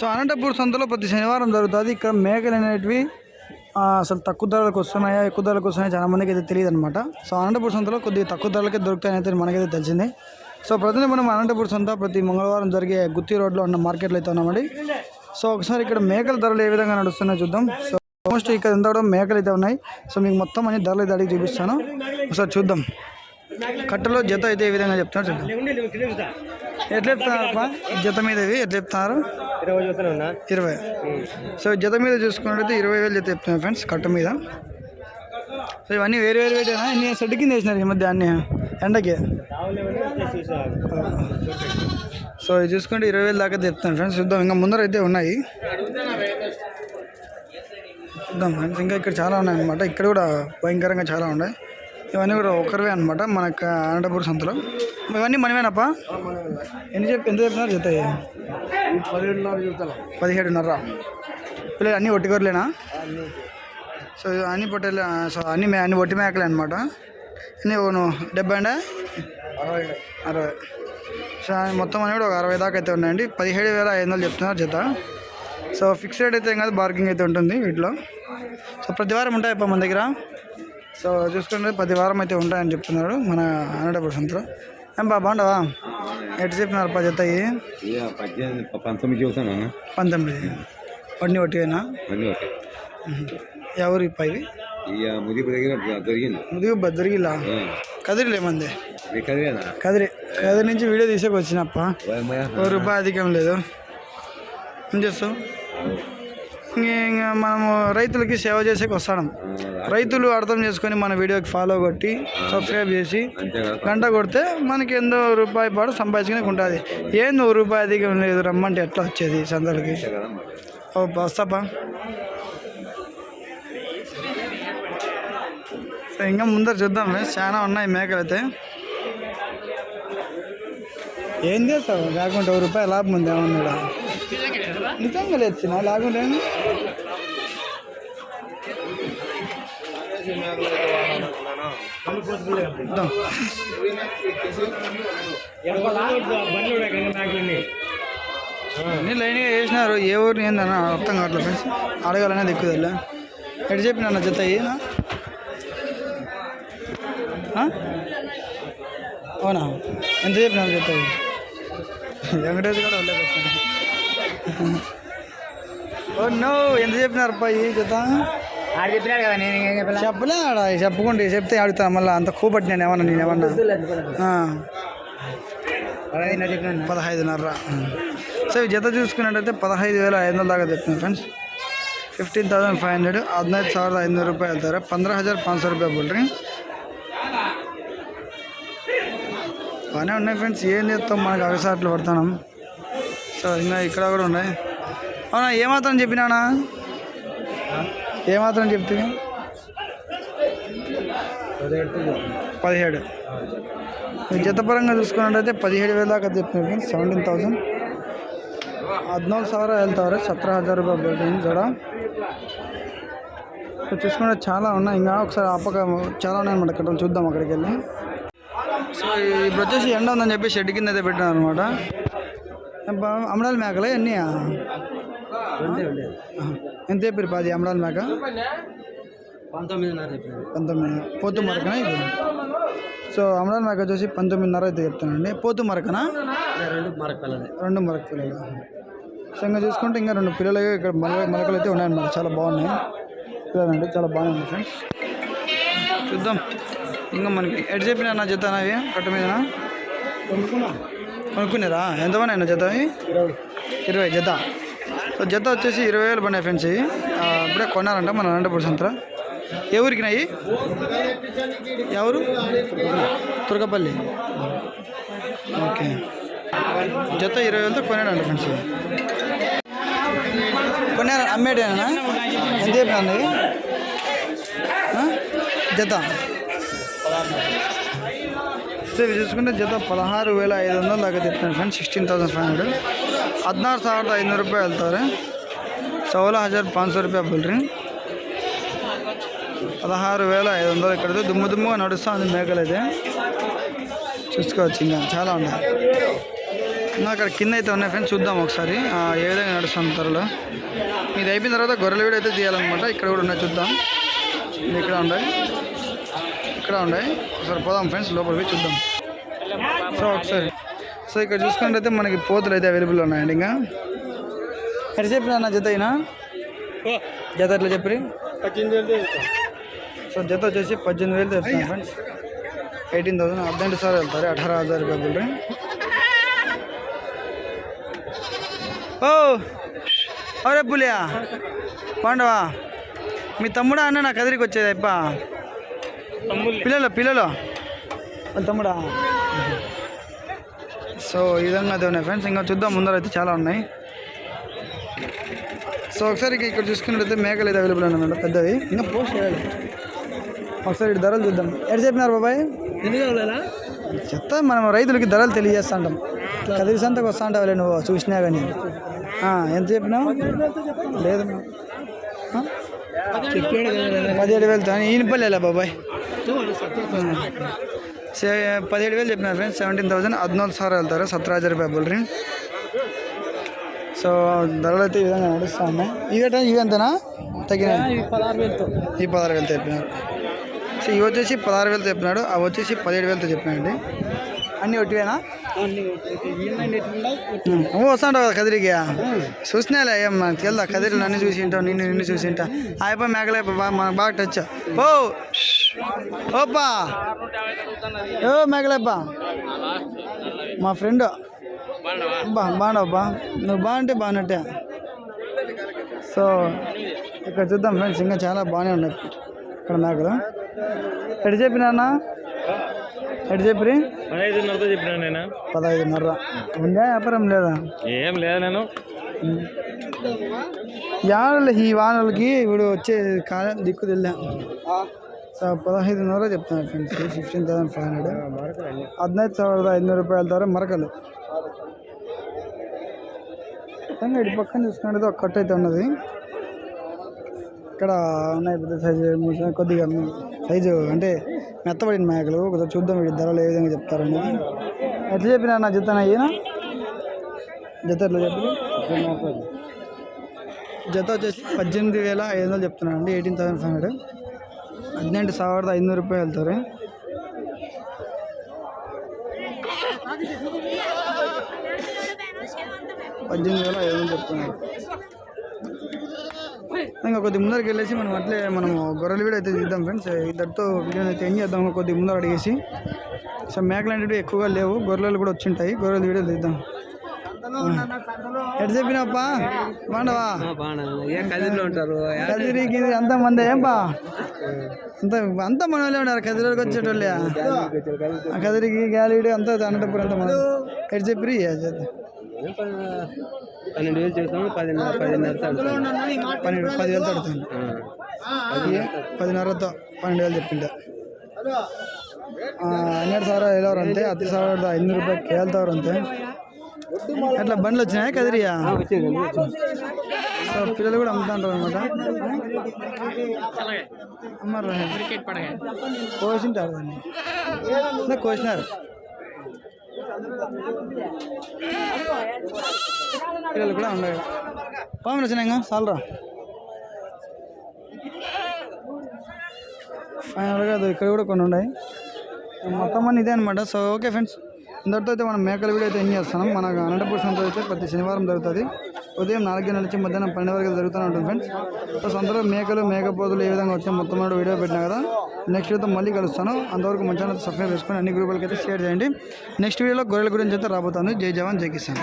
So Anantapur సంతలో ప్రతి శనివారం జరుగుతుంది. ఇక్కడ మేకలు అనేటివి అసలు తక్కువ ధరలకు వస్తున్నాయా ఎక్కువ ధరలకు వస్తున్నాయా చాలా మందికి అయితే తెలియదు అనమాట సో అనంతపూర్ సంతలో కొద్దిగా తక్కువ ధరలకే దొరుకుతాయని అయితే మనకైతే తెలిసింది. సో ప్రతి మనం అనంతపూర్ సంత ప్రతి మంగళవారం జరిగే గుత్తి రోడ్లో ఉన్న మార్కెట్లో అయితే ఉన్నామండి. సో ఒకసారి ఇక్కడ మేకల ధరలు ఏ విధంగా నడుస్తున్నాయో చూద్దాం. సో ఆల్మోస్ట్ ఇక్కడ ఎంత కూడా మేకలు అయితే ఉన్నాయి. సో మీకు మొత్తం అన్ని ధరలు అయితే అడిగి చూపిస్తాను. ఒకసారి చూద్దాం. కట్టలో జత అయితే ఏ విధంగా చెప్తున్నారు చూద్దాం. ఎట్లా చెప్తున్నారు అప్ప? జత మీద ఇవి ఎట్లా చెప్తున్నారు? ఇరవై చూస్తూనే ఉన్నా? ఇరవై. సో జత మీద చూసుకున్నట్టయితే ఇరవై వేలు జత చెప్తున్నారు ఫ్రెండ్స్ కట్ట మీద. సో ఇవన్నీ వేరు వేరు వేటేనా ఇన్ని సెట్ కింద వేసినారు ఈ మధ్య అన్ని. ఎండకి. సో ఇది చూసుకుంటే ఇరవై వేలు దాకా చెప్తాను ఫ్రెండ్స్. చూద్దాం ఇంకా ముందర అయితే ఉన్నాయి. చూద్దాం ఫ్రెండ్స్. ఇంకా ఇక్కడ చాలా ఉన్నాయి అనమాట ఇక్కడ కూడా భయంకరంగా చాలా ఉన్నాయి. ఇవన్నీ కూడా ఒకరివే అనమాట మనకు అనంతపూర్ సంతలో. ఇవన్నీ మనమేనప్పా ఎన్ని చెప్పి ఎంత చెప్పినారు జత పదిహేడున్నర. పిల్లలు అన్నీ ఒట్టిగొర్లేనా? సో అన్ని పొట్టేలు సో అన్ని అన్ని ఒట్టి మేకలే అనమాట అన్నీ ఓను డెబ్బై అండి? అరవై. అరవై సో మొత్తం అని కూడా ఒక అరవై దాకా అయితే ఉన్నాయండి. పదిహేడు వేల ఐదు వందలు చెప్తున్నారు జత. సో ఫిక్స్ రేట్ అయితే ఏం కాదు బార్గింగ్ అయితే ఉంటుంది వీటిలో. సో ప్రతి వారం ఉంటాయి మన దగ్గర? సో చూసుకుంటే ప్రతి వారం అయితే ఉంటాయని చెప్తున్నాడు మన అన్నడప్పుడు సంతలో. ఏం బా బాగుండవా? ఎటు చెప్పినారు అప్ప జత పంతొమ్మిది. పంతొమ్మిది అన్నీ ఓకే ఎవరు ఇక ముదిపు దగ్గర దొరికింది ముదిగు ఇది కదివేనా కదిరి. కదిరి నుంచి వీడియో తీసేకి వచ్చినప్ప ఓయమ్మయ్య. ఓ రూపాయి అధికం లేదు. ఏం చేస్తాం ఇంకా మనము రైతులకి సేవ చేసేకి వస్తాం. రైతులు అర్థం చేసుకొని మన వీడియోకి ఫాలో కొట్టి సబ్స్క్రైబ్ చేసి గంట కొడితే మనకి ఎంతో రూపాయి పాటు సంపాదించుకునే ఉంటుంది. ఏంది ఓ రూపాయి అధికం లేదు రమ్మంటే ఎట్లా వచ్చేది సందడికి? ఓ వస్తాపా? ఇంకా ముందర చూద్దాం చాలా ఉన్నాయి మేకలు అయితే. ఏం చేస్తావు? లేకుంటే ఒక రూపాయి లాభం ఉంది ఏమన్నా నిజంగా లేచిన లేకుంటే ఏంది? చూద్దాం. లైన్గా వేసినారు ఏ ఊరిని ఏందన్న అర్థం కావట్లేదు ఫ్రెండ్స్. అడగాలనేది ఎక్కువ తెలియదు ఎటు చెప్పిన జత అయ్యినా అవునా? ఎంత చెప్పిన జత? వెంకటేష్ కూడా వెళ్ళే ఓ నో ఎంత చెప్పినారు అబ్బాయి జత ఆడు చెప్పినాడు కదా నేను ఏం చెప్పలే చెప్పలే ఆడ చెప్పుకుంటే చెప్తే అడుగుతాను మళ్ళీ అంత కూపట్టి నేను ఏమన్నా నేను ఏమన్నా ఆ. పదహైదున్నర చెప్పినాను పదహైదున్నర సో ఈ జత చూసుకున్నట్టయితే పదహైదు వేల ఐదు వందల దాకా చెప్తుంది friends fifteen thousand five hundred ಹದಿನೈದು ಸಾವಿರದ ಐನೂರು ರೂಪಾಯಿ ಹೇಳ್ತಾರೆ ಪಂದ್ರ ಹಜಾರ್ ಪಾಂಚ್ ಸौ ರೂಪಾಯಿ ಬಿಡ್ರಿ బాగానే ఉన్నాయి ఫ్రెండ్స్ ఏం చేస్తాం మనకు అగసాట్లు పడతాం సో ఇంకా ఇక్కడ కూడా ఉన్నాయి. అవునా ఏమాత్రం చెప్పినానా ఏమాత్రం చెప్తే? పదిహేడు. జతపరంగా చూసుకున్నట్టయితే పదిహేడు వేల దాకా చెప్తున్నారు సెవెంటీన్ థౌసండ్ పద్నాలుగు సార్ వెళ్తారు ಸತ್ರ హజార్ రూపాయలు పెట్టింది ಜಡ చూసుకుంటే చాలా ఉన్నాయి. ఇంకా ఒకసారి అప్పక చాలా ఉన్నాయి అనమాట ఇక్కడ చూద్దాం అక్కడికి వెళ్ళి సో ఇప్పుడు వచ్చేసి ఎండ ఉందని చెప్పి షెడ్ కింద అయితే పెట్టాను అనమాట అమడాల మేకలే ఎన్ని ఎంత చెప్పారు పది అమడాల మేక? పంతొమ్మిదిన్నర పంతొమ్మిది. పోతు మరకనా ఇది? సో అమరాన్ మేక వచ్చేసి పంతొమ్మిదిన్నర అయితే చెప్తానండి. పోతు మరకనా? రెండు మరక పిల్లలు రెండు మరక పిల్లలు సో ఇంకా చూసుకుంటే ఇంకా రెండు పిల్లలు ఇక్కడ మలక మలకలు అయితే ఉన్నాయన్నమాట చాలా బాగున్నాయి. పిల్లలండి చాలా బాగున్నాయి ఫ్రెండ్స్. చూద్దాం. ఇంకా మనకి ఎటు చెప్పినా నా జత అవి కట్ట మీదనా? కొనుక్కున్నారా ఎంత పడినా జత ఇరవై ఇరవై. జత. సో జత వచ్చేసి ఇరవై వేలు పడినాయి ఫ్రెండ్స్ ఇవి. ఇప్పుడే కొన్నారంట మన అనంతపురం సంతరా ఏ ఊరికి నాయి? ఎవరు తురకపల్లి. ఓకే. జత ఇరవై వేలతో కొన్నాడంట ఫ్రెండ్స్ కొన్నారా? అమ్మేడేనా ఎంత చెప్పినా జత. సో ఇవి చూసుకుంటే జత పదహారు వేల ఐదు వందలు దాకా చెప్తాను friends sixteen thousand five hundred ಹದಿನಾರು సార్ ఐదు రూపాయలు వెళ్తారు. ಸೋಲ హజార్ ಪಾಂಚ ಸೌ ರೂಪಾಯಿ పదహారు వేల ఐదు వందలు ఇక్కడ దుమ్ము దుమ్ముగా నడుస్తుంది అయితే. చూసుకోవచ్చు ఇంకా చాలా ఉన్నాయి. ఇంకా అక్కడ కింద అయితే ఉన్నాయి ఫ్రెండ్స్ చూద్దాం ఒకసారి. ఏ విధంగా నడుస్తుంది త్వరలో. ఇది అయిపోయిన తర్వాత గొర్రెల వీడు అయితే తీయాలన్నమాట. ఇక్కడ కూడా ఉన్నాయి చూద్దాం. ఇక్కడ ఉన్నాయి. ఇక్కడ ఉన్నాయి? సరే పోదాం ఫ్రెండ్స్ లోపలికి చూద్దాం. సో ఒకసారి. సో ఇక్కడ చూసుకుంటే మనకి పోతులు అయితే అవైలబుల్ ఉన్నాయండి ఇంకా. ఎట్లా చెప్పిన అన్న జత అయినా? జత ఎట్లా చెప్పి సో జత వచ్చేసి పద్దెనిమిది వేలు చెప్తాను ఫ్రెండ్స్ ఎయిటీన్ థౌసండ్ హద్నెంటు సార్ వెళ్తారు అఠారా హజార్ రూపాయలు ఓ. అవరే పులియా పాండవా మీ తమ్ముడా అన్న నా కదిరికి వచ్చేది అబ్బా పిల్లలు పిల్లలు. వాళ్ళ తమ్ముడా? సో ఈ విధంగా అయితే ఉన్నాయి ఫ్రెండ్స్. ఇంకా చూద్దాం ముందర అయితే చాలా ఉన్నాయి. సో ఒకసారి ఇక్కడ చూసుకున్నట్టయితే మేకలు అయితే అవైలబుల్ ఉన్నాయండి పెద్దవి. ఇంకా పోస్ట్ చేయాలి. ఒకసారి ఇటు ధరలు చూద్దాం. ఎటు చెప్పినారు బాబాయ్? చెత్త మనం రైతులకి ధరలు తెలియజేస్తా ఉంటాం కదిరి సంతకు వస్తా ఉంటావులే నువ్వు చూసినా కానీ ఆ, ఎంత చెప్పినావు? లేదు. ఆ? పదిహేడు వేలు ఈయన పల్లెలా బాబాయ్. పదిహేడు వేలు చెప్పినారు ఫ్రెండ్స్ సెవెంటీన్ థౌసండ్ హద్నాలుగు సార్ వెళ్తారు. సత్రాజర్ హజార్ రూపాయ రింగ్ సో ధరలు అయితే ఈ విధంగా నడుస్తూ ఉన్నాయి. ఇవేట ఇవంతేనా తగ్గిన ఈ పదహారు వేలతో. చెప్పినారు. సో ఇవి వచ్చేసి పదహారు వేలతో చెప్పినాడు. అవి వచ్చేసి పదిహేడు వేలతో చెప్పినాయండి అన్నీ ఒట్టివేనా? నువ్వు వస్తాంటావు కదా కదిరికి చూసినా ఏం నాకు తెలుదా? కదిరి నన్ను చూసి ఉంటావు నిన్ను నిన్ను చూసింటా అయిపోయి మేకలైపోయి బాగా మనకు బాగా టచ్ ఓ ఓపా ఓ మేకలేప్పా మా ఫ్రెండ్. బా నువ్వు బాగుంటే బాగున్నట్టే. సో ఇక్కడ చూద్దాం ఫ్రెండ్స్ ఇంకా చాలా బాగానే ఉన్నాయి. ఇక్కడ మేకలు. ఎటు చెప్పినా? ఎటు చెప్పి పదహైదున్నరతో చెప్పినా నేను. పదహైదున్నర. ఉందా వ్యాపారం లేదా? ఏం లేదు నేను. యాడలు ఈ వానలకి ఇప్పుడు వచ్చే కాలం దిక్కు తెల్లా సో పదహైదున్నర చెప్తున్నారు friends fifteen thousand five hundred ಹದಿನೈದು ಸಾವಿರದ ಐದುನೂರು ರೂಪಾಯಿ ಹೇಳ್ತಾರೆ మరకలు విధంగా ఇటు పక్కన చూసుకున్నది ఒక కట్ట అయితే ఉన్నది ఇక్కడ ఉన్నాయి పెద్ద సైజు కొద్దిగా సైజు అంటే మెత్తబడిన మేకలు ఒకసారి చూద్దాం వీడి ధరలు ఏ విధంగా చెప్తారని ఎట్లా చెప్పినా నా జత అయ్యినా జత ఎట్లా చెప్పి జత వచ్చేసి పద్దెనిమిది వేల ఐదు వందలు చెప్తున్నాను అండి ఎయిటీన్ థౌసండ్ ఫైవ్ హండ్రెడ్ ಹದಿನೆಂಟು ಸಾವಿರದ ಐನೂರು ರೂಪಾಯಿ ಹೇಳ್ತಾರೆ పద్దెనిమిది వేల ఐదు వందలు చెప్తున్నారు ఇంకా కొద్ది ముందరికి వెళ్ళేసి మనం అట్లే మనం గొర్రెల వీడియో అయితే తీద్దాం ఫ్రెండ్స్ ఇద్దరితో వీడియో అయితే ఏం చేద్దాం కొద్ది ముందర అడిగేసి సో మేకలు అనేవి ఎక్కువగా లేవు గొర్రెలు కూడా వచ్చింటాయి గొర్రెల వీడియో తీద్దాం ఎటు చెప్పినప్పా బాండవా ఏ కదిరిలో ఉంటారు కదిరి గిరి అంత మంది ఏం బా అంత అంతా మన వాళ్ళే ఉన్నారు కదిరికి వచ్చేటోళ్ళే ఆ కదిరికి గాలిడి అంతా అనంతపురం అంతా మన ఎటు చెప్పి పన్నెండు వేలు చెప్తాము పదిన్నర పదిన్నర పన్నెండు పదివేలు తడుతుంది అది పదిన్నరతో పన్నెండు వేలు చెప్పిండ ಹನ್ನೆರಡು ಸಾವಿರ ಹೇಳೋರು ಅಂತೆ ಹತ್ತು ಸಾವಿರದ ಐನೂರು ರೂಪಾಯಿ ಕೇಳ್ತವ್ರು ಅಂತೆ అట్లా బండ్లు వచ్చినాయా కదిరియా సో పిల్లలు కూడా అమ్ముతుంటారు అనమాట అమ్మారు కోసింటారు దాన్ని. కోసినారు. పిల్లలు కూడా ఉన్నాయి పాము వచ్చినాయి సాలరా ఫైనల్గా అది ఇక్కడ కూడా కొన్ని ఉన్నాయి. మొత్తం అన్నీ ఇదే అనమాట సో ఓకే ఫ్రెండ్స్ ఇంతటితో అయితే మనం మేకల వీడియో అయితే ఏం చేస్తున్నాం? మన అనంతపురం సంత అయితే ప్రతి శనివారం జరుగుతుంది. ఉదయం నాలుగు నుంచి మధ్యాహ్నం పన్నెండు వరకు జరుగుతూనే ఉంటుంది ఫ్రెండ్స్ సో సంతలో మేకలు మేకపోతులు ఏ విధంగా వచ్చాయి మొత్తం వీడియో పెట్టినా కదా నెక్స్ట్ వీడియోతో మళ్ళీ కలుస్తాను. అంతవరకు మంచి సబ్స్క్రైబ్ చేసుకొని అన్ని గ్రూపులకి అయితే షేర్ చేయండి. నెక్స్ట్ వీడియోలో గొర్రెల గురించి అయితే రాబోతాను. జై జవాన్ జై కిసాన్.